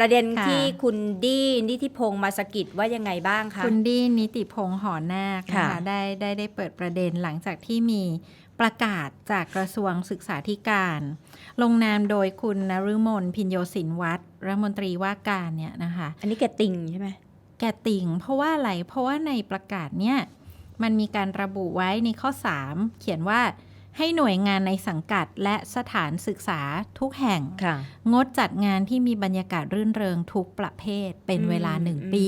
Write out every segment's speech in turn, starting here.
ประเด็นค่ะ ที่คุณดี้นิติพงศ์มาสกิดว่ายังไงบ้างคะ คุณดีนิติพงษ์หอนาคนะค่ะ คะได้ได้ได้เปิดประเด็นหลังจากที่มีประกาศจากกระทรวงศึกษาธิการ ลงนามโดยคุณนฤมลพินโยสินวัตรรัฐมนตรีว่าการเนี่ยนะคะ อันนี้แกติงใช่ไหม แกติ่งเพราะว่าอะไรเพราะว่าในประกาศเนี่ยมันมีการระบุไว้ในข้อ 3 เขียนว่า ให้หน่วยงานในสังกัดและสถานศึกษาทุกแห่งค่ะงดจัดงานที่มีบรรยากาศรื่นเริงทุกประเภทเป็นเวลาหนึ่งอืมปี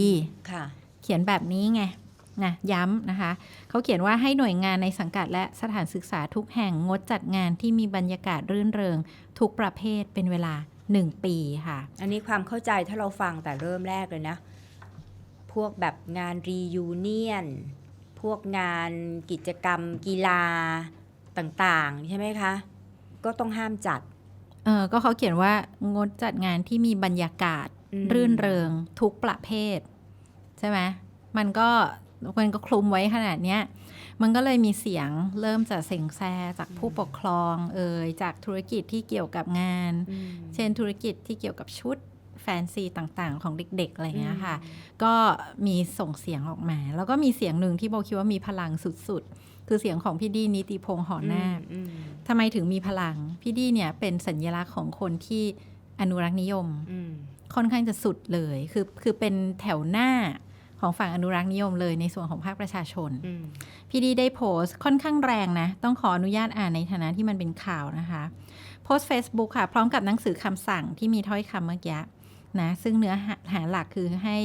ค่ะเขียนแบบนี้ไงนะย้ำนะคะ เขาเขียนว่าให้หน่วยงานในสังกัดและสถานศึกษาทุกแห่งงดจัดงานที่มีบรรยากาศรื่นเริง ทุกประเภทเป็นเวลา1ปีค่ะ อันนี้ความเข้าใจถ้าเราฟังแต่เริ่มแรกเลยนะ พวกแบบงานรียูเนียน พวกงานกิจกรรมกีฬา ต่างๆ ใช่ไหมคะ ก็ต้องห้ามจัด เออก็เขาเขียนว่างดจัดงานที่มีบรรยากาศอืมรื่นเริงทุกประเภท ใช่ไหมมันก็มันก็คลุมไว้ขนาดเนี้ยมันก็เลยมีเสียงเริ่มจากเสียงแซจากผู้ปกครองเอ่ยจากธุรกิจที่เกี่ยวกับงานอืมเช่นธุรกิจที่เกี่ยวกับชุด แฟนซีต่างๆ ของเด็กๆอะไรเงี้ยค่ะอืมก็มีส่งเสียงออกมา แล้วก็มีเสียงหนึ่งที่โบคิดว่ามีพลังสุดๆ คือเสียงของพี่ดีนิติพงษ์หอนาคอืมทำไมถึงมีพลัง พี่ดีเนี่ยเป็นสัญลักษณ์ของคนที่อนุรักษ์นิยมอืมค่อนข้างจะสุดเลยคือคือเป็นแถวหน้าของฝั่งอนุรักษ์นิยมเลยในส่วนของภาคประชาชนอืมพี่ดีได้โพสต์ค่อนข้างแรงนะ ต้องขออนุญาตอ่านในฐานะที่มันเป็นข่าวนะคะ โพสต์ Facebook ค่ะ พร้อมกับหนังสือคำสั่งที่มีถ้อยคำเมื่อกี้ นะซึ่งเนื้อหาหลักคือให้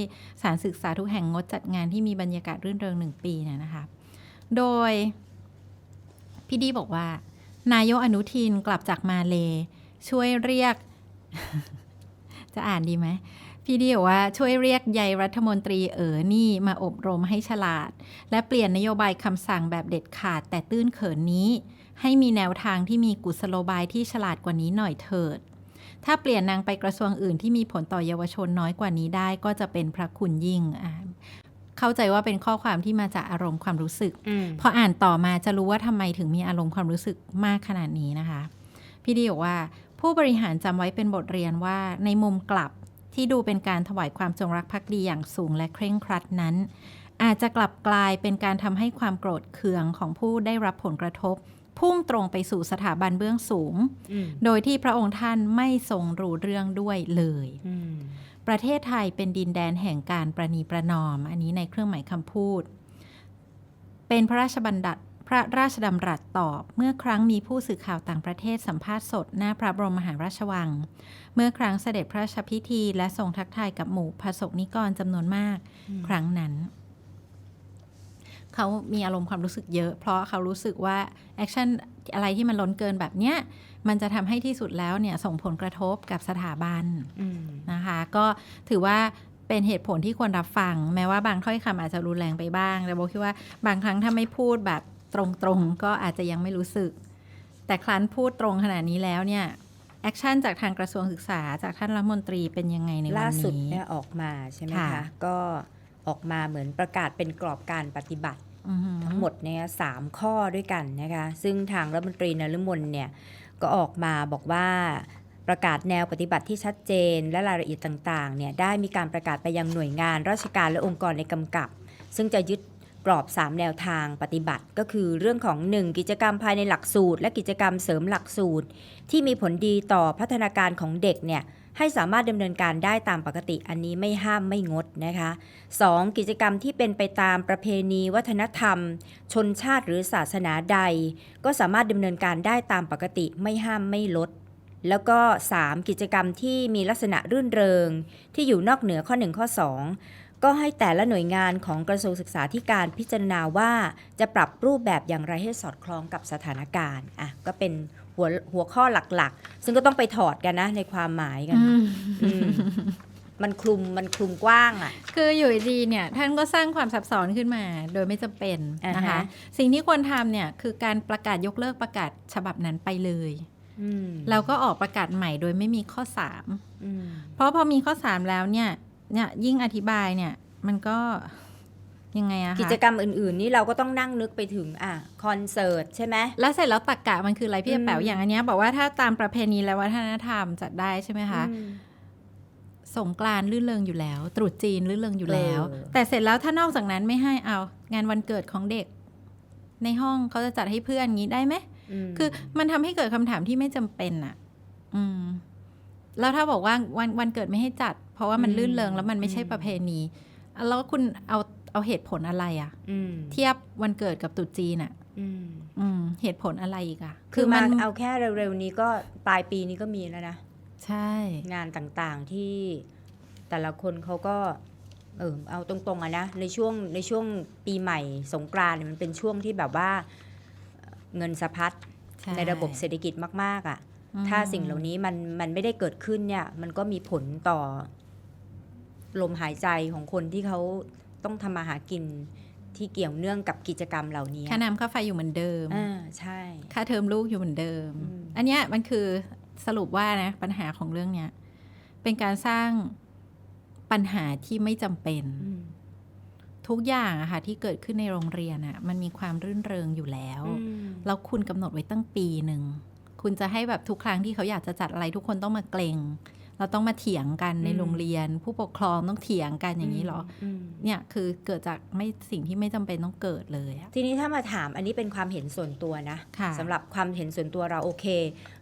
สารศึกษาทุกแห่งงดจัดงานที่มีบรรยากาศรื่นเริงหนึ่งปีเนี่ยนะคะ โดยพี่ดีบอกว่า นายกอนุทินกลับจากมาเล ช่วยเรียก จะอ่านดีไหมพี่ดีบอกว่าช่วยเรียกยายรัฐมนตรีเอ๋อนี่มาอบรมให้ฉลาด และเปลี่ยนนโยบายคำสั่งแบบเด็ดขาดแต่ตื้นเขินนี้ ให้มีแนวทางที่มีกุศโลบายที่ฉลาดกว่านี้หน่อยเถิด ถ้าเปลี่ยนนางไปกระทรวงอื่นที่มีผลต่อเยาวชนน้อยกว่านี้ได้ก็จะเป็นพระคุณยิ่งอ่าเข้าใจว่าเป็นข้อความที่มาจากอารมณ์ความรู้สึกอืมพออ่านต่อมาจะรู้ว่าทำไมถึงมีอารมณ์ความรู้สึกมากขนาดนี้นะคะ พี่ดีบอกว่าผู้บริหารจำไว้เป็นบทเรียนว่าในมุมกลับที่ดูเป็นการถวายความจงรักภักดีอย่างสูงและเคร่งครัดนั้น อาจจะกลับกลายเป็นการทำให้ความโกรธเคืองของผู้ได้รับผลกระทบ พุ่งตรงไปสู่สถาบันเบื้องสูงอืมโดยที่พระองค์ท่านไม่ทรงรู้เรื่องด้วยเลยอืมประเทศไทยเป็นดินแดนแห่งการประนีประนอม อันนี้ในเครื่องหมายคำพูด เป็นพระราชบัญญัติพระราชดำรัสตอบเมื่อครั้งมีผู้สื่อข่าวต่างประเทศสัมภาษณ์สดหน้าพระบรมมหาราชวัง เมื่อครั้งเสด็จพระราชพิธีและทรงทักทายกับหมู่พระสงฆ์นิกรจำนวนมากอืมครั้งนั้น เขามีอารมณ์ความรู้สึกเยอะ เพราะเขารู้สึกว่าแอคชั่นอะไรที่มันล้นเกินแบบเนี้ยมันจะทำให้ที่สุดแล้วเนี่ยส่งผลกระทบกับสถาบันอืมนะคะ ก็ถือว่าเป็นเหตุผลที่ควรรับฟัง แม้ว่าบางถ้อยคำอาจจะรุนแรงไปบ้าง แต่โบคิดว่าบางครั้งถ้าไม่พูดแบบตรงๆ ก็อาจจะยังไม่รู้สึก แต่ครั้นพูดตรงขนาดนี้แล้วเนี่ยแอคชั่นจากทางกระทรวงศึกษาจากท่านรัฐมนตรีเป็นยังไงในวันล่าสุดนี้เนี่ยออกมาใช่ไหมค่ะคะก็ ออกมาเหมือนประกาศเป็นกรอบการปฏิบัติอือหือทั้งหมดเนี่ยสามข้อด้วยกันนะคะซึ่งทางรัฐมนตรีนฤมลเนี่ยก็ออกมาบอกว่าประกาศแนวปฏิบัติที่ชัดเจน และรายละเอียดต่างๆเนี่ยได้มีการประกาศไปยังหน่วยงาน ราชการและองค์กรในกำกับ ซึ่งจะยึดกรอบ 3 แนวทางปฏิบัติ ก็คือเรื่องของ 1 กิจกรรมภายในหลักสูตร และกิจกรรมเสริมหลักสูตร ที่มีผลดีต่อพัฒนาการของเด็กเนี่ย ให้สามารถดำเนินการได้ตามปกติอันนี้ไม่ห้ามไม่งดนะคะ 2. กิจกรรมที่เป็นไปตามประเพณี วัฒนธรรม ชนชาติหรือศาสนาใด ก็สามารถดำเนินการได้ตามปกติไม่ห้ามไม่ลดแล้วก็ 3. กิจกรรมที่มีลักษณะรื่นเริง ที่อยู่นอกเหนือข้อ 1 ข้อ 2 ก็ให้แต่ละหน่วยงานของกระทรวงศึกษาธิการพิจารณาว่าจะปรับรูปแบบอย่างไรให้สอดคล้องกับสถานการณ์อะก็เป็น หัวหัวข้อหลักๆ ซึ่งก็ต้องไปถอดกันนะในความหมายกันอืมอืมมันคลุมมันคลุมกว้างอะ คืออยู่ดีๆเนี่ยท่านก็สร้างความซับซ้อนขึ้นมา โดยไม่จำเป็นนะคะอ่าฮะสิ่งที่ควรทำเนี่ยคือการประกาศยกเลิกประกาศฉบับนั้นไปเลยอืมแล้วก็ออกประกาศใหม่โดยไม่มีข้อ3อืมเพราะพอมีข้อ3แล้วเนี่ยเนี่ยยิ่งอธิบายเนี่ยมันก็ ยังไงอะคะกิจกรรมอื่นๆ นี่เราก็ต้องนั่งนึกไปถึงอะคอนเสิร์ตใช่ไหมแล้วเสร็จแล้วตักกะมันคืออะไรพี่อืมแป๋วอย่างอันเนี้ยบอกว่าถ้าตามประเพณีและวัฒนธรรมจัดได้ใช่ไหมคะอืมสงกรานต์ลื่นเริงอยู่แล้ว ตรุษจีนลื่นเริงอยู่แล้วเออแต่เสร็จแล้วถ้านอกจากนั้นไม่ให้เอา งานวันเกิดของเด็ก ในห้องเขาจะจัดให้เพื่อนงี้ได้ไหมมคือมันทำให้เกิดคำถามที่ไม่จำเป็นอะอืม แล้วถ้าบอกว่าวันวันเกิดไม่ให้จัด เพราะว่ามันลื่นเริงแล้วมันไม่ใช่ประเพณีแล้วคุณเอา เอาเหตุผลอะไรอะอืมเทียบวันเกิดกับตรุษจีนอะอืมอืมเหตุผลอะไรอีกอะคือมาเอาแค่เร็วๆนี้ก็ปลายปีนี้ก็มีแล้วนะ ใช่ งานต่างๆที่แต่ละคนเขาก็ เออเอาตรงๆอะนะ ในช่วงในช่วงปีใหม่สงกรานต์เนี่ยมันเป็นช่วงที่แบบว่าเอ่อเงินสะพัดใช่ในระบบเศรษฐกิจมาก ๆอะ่ะอืมถ้าสิ่งเหล่านี้มันมันไม่ได้เกิดขึ้นเนี่ย มันก็มีผลต่อลมหายใจของคนที่เขา ต้องทำมาหากินที่เกี่ยวเนื่องกับกิจกรรมเหล่านี้ค่าน้ำค่าไฟอยู่เหมือนเดิมอ่าใช่ ค่าเทอมลูกอยู่เหมือนเดิมอืมอันเนี้ยมันคือสรุปว่านะปัญหาของเรื่องเนี้ยเป็นการสร้างปัญหาที่ไม่จำเป็นอืมทุกอย่างอะค่ะที่เกิดขึ้นในโรงเรียนอะมันมีความรื่นเริงอยู่แล้วอืมแล้วคุณกำหนดไว้ตั้งปีหนึ่ง คุณจะให้แบบทุกครั้งที่เขาอยากจะจัดอะไรทุกคนต้องมาเกรง เราต้องมาเถียงกันในโรงเรียน ผู้ปกครองต้องเถียงกันอย่างนี้เหรอมเนี่ยคือเกิดจากไม่สิ่งที่ไม่จำเป็นต้องเกิดเลยอะทีนี้ถ้ามาถามอันนี้เป็นความเห็นส่วนตัวนะค่ะสำหรับความเห็นส่วนตัวเราโอเค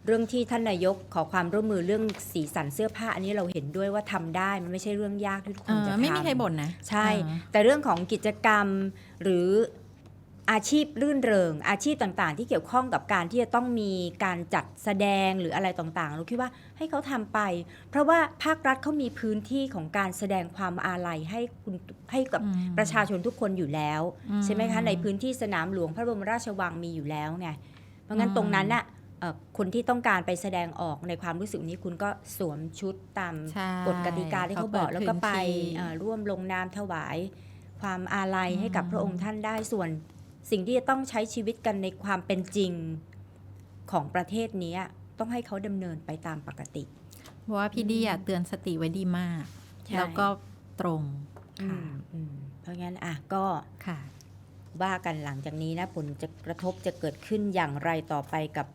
เรื่องที่ท่านนายกขอความร่วมมือเรื่องสีสันเสื้อผ้า อันนี้เราเห็นด้วยว่าทำได้มันไม่ใช่เรื่องยากที่ทุกคเอนจะอทำไม่มีใครบ่นนะใช่เออแต่เรื่องของกิจกรรมหรือ อาชีพรื่นเริง อาชีพต่างๆ ที่เกี่ยวข้องกับการที่จะต้องมีการจัดแสดงหรืออะไรต่างๆเราคิดว่าให้เขาทำไป เพราะว่าภาครัฐเขามีพื้นที่ของการแสดงความอาลัยให้คุณให้กับอืมประชาชนทุกคนอยู่แล้วอืมใช่ไหมคะในพื้นที่สนามหลวงพระบรมราชวังมีอยู่แล้วไงเพราะงั้นอืมตรงนั้นน่ะเอ่อคนที่ต้องการไปแสดงออกในความรู้สึกนี้คุณก็สวมชุดตามใช่กฎกติกาที่เขาบอกแล้วก็ไปเดพื้นที่เอ่อร่วมลงนามถวายความอาลัยให้กับอืมพระองค์ท่านได้ส่วน สิ่งที่จะต้องใช้ชีวิตกันในความเป็นจริงของประเทศนี้ต้องให้เขาดำเนินไปตามปกติเพราะว่าพี่ดีอะเตือนสติไว้ดีมากใช่แล้วก็ตรงอืค่ะมอืมเพราะงั้นอะก็ค่ะว่ากันหลังจากนี้นะผลจะกระทบจะเกิดขึ้นอย่างไรต่อไปกับ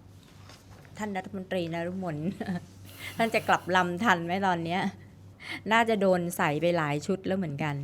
ท่านรัฐมนตรีนรุมนท่านจะกลับลำทันไหมตอนเนี้ย น่าจะโดนใส่ไปหลายชุดแล้วเหมือนกัน